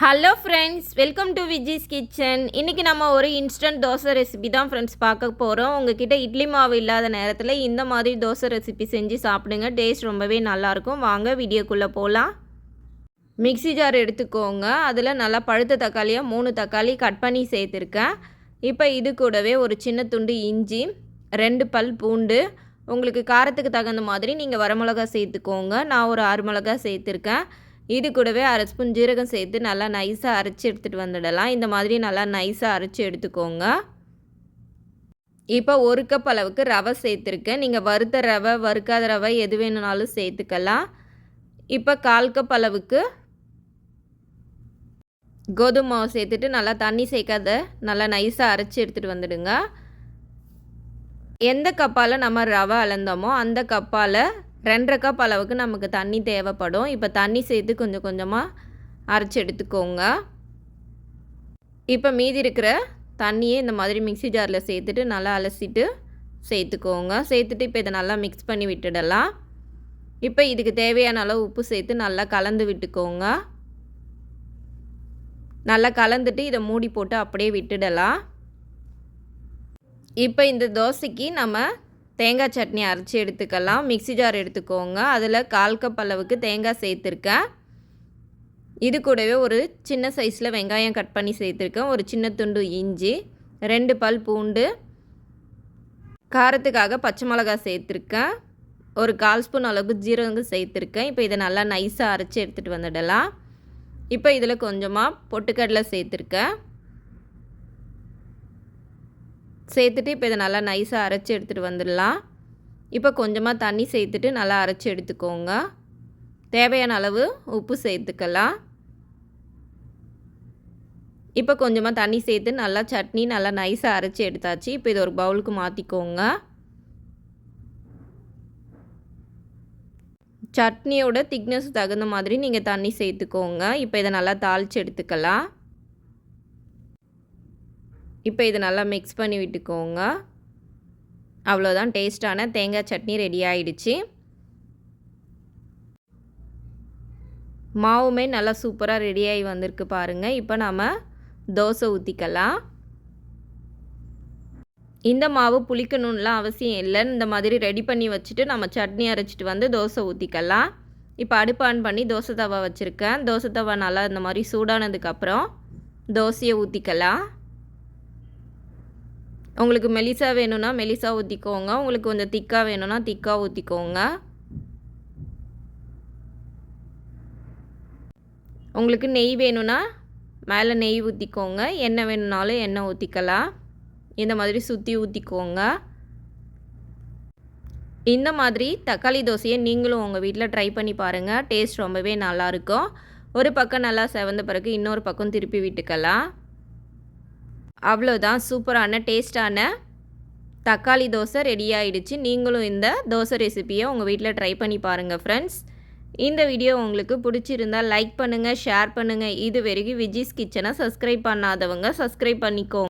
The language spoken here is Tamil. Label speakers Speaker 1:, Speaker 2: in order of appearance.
Speaker 1: Hello friends welcome to Viji's kitchen இன்றைக்கி நம்ம ஒரு இன்ஸ்டன்ட் தோசை ரெசிபி தான் ஃப்ரெண்ட்ஸ் பார்க்க போகிறோம் உங்ககிட்ட இட்லி மாவு இல்லாத நேரத்தில் இந்த மாதிரி தோசை ரெசிபி செஞ்சு சாப்பிடுங்க. டேஸ்ட் ரொம்பவே நல்லாயிருக்கும். வாங்க வீடியோக்குள்ளே போகலாம் மிக்ஸி ஜார் எடுத்துக்கோங்க. அதில் நல்லா பழுத்த தக்காளியாக மூணு தக்காளி கட் பண்ணி சேர்த்துருக்கேன். இப்போ இது கூடவே ஒரு சின்ன துண்டு இஞ்சி ரெண்டு பல் பூண்டு. உங்களுக்கு காரத்துக்கு தகுந்த மாதிரி நீங்கள் வரமிளகா சேர்த்துக்கோங்க. நான் ஒரு ஆறு மிளகா சேர்த்துருக்கேன். இது கூடவே அரை ஸ்பூன் ஜீரகம் சேர்த்து நல்லா நைஸாக அரைச்சி எடுத்துகிட்டு வந்துடலாம். இந்த மாதிரி நல்லா நைஸாக அரைச்சி எடுத்துக்கோங்க. இப்போ ஒரு கப் அளவுக்கு ரவை சேர்த்துருக்கேன். நீங்கள் வறுத்த ரவை வறுக்காத ரவை எது வேணுனாலும் சேர்த்துக்கலாம். இப்போ கால் கப் அளவுக்கு கோதுமை மாவு சேர்த்துட்டு நல்லா தண்ணி சேர்க்காத நல்லா நைஸாக அரைச்சி எடுத்துகிட்டு வந்துடுங்க. எந்த கப்பால் நம்ம ரவை அளந்தோமோ அந்த கப்பால் ரெண்டரை கப் அளவுக்கு நமக்கு தண்ணி தேவைப்படும். இப்போ தண்ணி சேர்த்து கொஞ்சம் கொஞ்சமாக அரைச்சி எடுத்துக்கோங்க. இப்போ மீதி இருக்கிற தண்ணியை இந்த மாதிரி மிக்சி ஜாரில் சேர்த்துட்டு நல்லா அலசிட்டு சேர்த்துக்கோங்க. சேர்த்துட்டு இப்போ இதை நல்லா மிக்ஸ் பண்ணி விட்டுடலாம். இப்போ இதுக்கு தேவையான அளவு உப்பு சேர்த்து நல்லா கலந்து விட்டுக்கோங்க. நல்லா கலந்துட்டு இதை மூடி போட்டு அப்படியே விட்டுடலாம். இப்போ இந்த தோசைக்கு நம்ம தேங்காய் சட்னி அரைச்சி எடுத்துக்கலாம். மிக்சி ஜார் எடுத்துக்கோங்க. அதில் கால் கப் அளவுக்கு தேங்காய் சேர்த்துருக்கேன். இது கூடவே ஒரு சின்ன சைஸில் வெங்காயம் கட் பண்ணி சேர்த்துருக்கேன். ஒரு சின்ன துண்டு இஞ்சி ரெண்டு பல் பூண்டு காரத்துக்காக பச்சை மிளகா சேர்த்துருக்கேன். ஒரு கால் ஸ்பூன் அளவுக்கு ஜீரகம் சேர்த்துருக்கேன். இப்போ இதை நல்லா நைஸாக அரைச்சி எடுத்துகிட்டு வந்துடலாம். இப்போ இதில் கொஞ்சமாக பொட்டுக்கடலை சேர்த்துருக்கேன். சேர்த்துட்டு இப்போ இதை நல்லா நைஸாக அரைச்சி எடுத்துகிட்டு வந்துடலாம். இப்போ கொஞ்சமாக தண்ணி சேர்த்துட்டு நல்லா அரைச்சி எடுத்துக்கோங்க. தேவையான அளவு உப்பு சேர்த்துக்கலாம். இப்போ கொஞ்சமாக தண்ணி சேர்த்து நல்லா சட்னி நல்லா நைஸாக அரைச்சி எடுத்தாச்சு. இப்போ இது ஒரு பவுலுக்கு மாற்றிக்கோங்க சட்னியோட திக்னஸ் தகுந்த மாதிரி நீங்கள் தண்ணி சேர்த்துக்கோங்க. இப்போ இதை நல்லா தாளித்து எடுத்துக்கலாம். இப்போ இதை நல்லா மிக்ஸ் பண்ணி விட்டுக்கோங்க. அவ்வளோதான் டேஸ்ட்டான தேங்காய் சட்னி ரெடி ஆயிடுச்சு. மாவுமே நல்லா சூப்பராக ரெடியாகி வந்திருக்கு பாருங்கள் இப்போ நம்ம தோசை ஊற்றிக்கலாம் இந்த மாவு புளிக்கணும்லாம் அவசியம் இல்லை. இந்த மாதிரி ரெடி பண்ணி வச்சுட்டு நம்ம சட்னி அரைச்சிட்டு வந்து தோசை ஊற்றிக்கலாம் இப்போ அடுப்பு ஆன் பண்ணி தோசை தவா வச்சுருக்கேன். தோசை தவா நல்லா இந்த மாதிரி சூடானதுக்கப்புறம் தோசையை ஊற்றிக்கலாம் உங்களுக்கு மெலிசா வேணும்னா மெலிசா ஊற்றிக்கோங்க உங்களுக்கு கொஞ்சம் திக்காக வேணும்னா திக்காக ஊற்றிக்கோங்க உங்களுக்கு நெய் வேணும்னா மேலே நெய் ஊற்றிக்கோங்க எண்ணெய் வேணும்னாலும் எண்ணெய் ஊற்றிக்கலாம் இந்த மாதிரி சுற்றி ஊற்றிக்கோங்க இந்த மாதிரி தக்காளி தோசையை நீங்களும் உங்கள் வீட்டில் ட்ரை பண்ணி பாருங்கள் டேஸ்ட் ரொம்பவே நல்லாயிருக்கும் ஒரு பக்கம் நல்லா செவந்த பிறகு இன்னொரு பக்கம் திருப்பி விட்டுக்கலாம். அவ்வளோதான் சூப்பரான டேஸ்டான தக்காளி தோசை ரெடி ஆகிடுச்சு நீங்களும் இந்த தோசை ரெசிப்பியை உங்கள் வீட்டில் ட்ரை பண்ணி பாருங்கள் ஃப்ரெண்ட்ஸ் இந்த வீடியோ உங்களுக்கு பிடிச்சிருந்தால் லைக் பண்ணுங்கள் ஷேர் பண்ணுங்கள் இது வரைக்கும் விஜிஸ் கிச்சனை சப்ஸ்கிரைப் பண்ணாதவங்க சப்ஸ்கிரைப் பண்ணிக்கோங்க.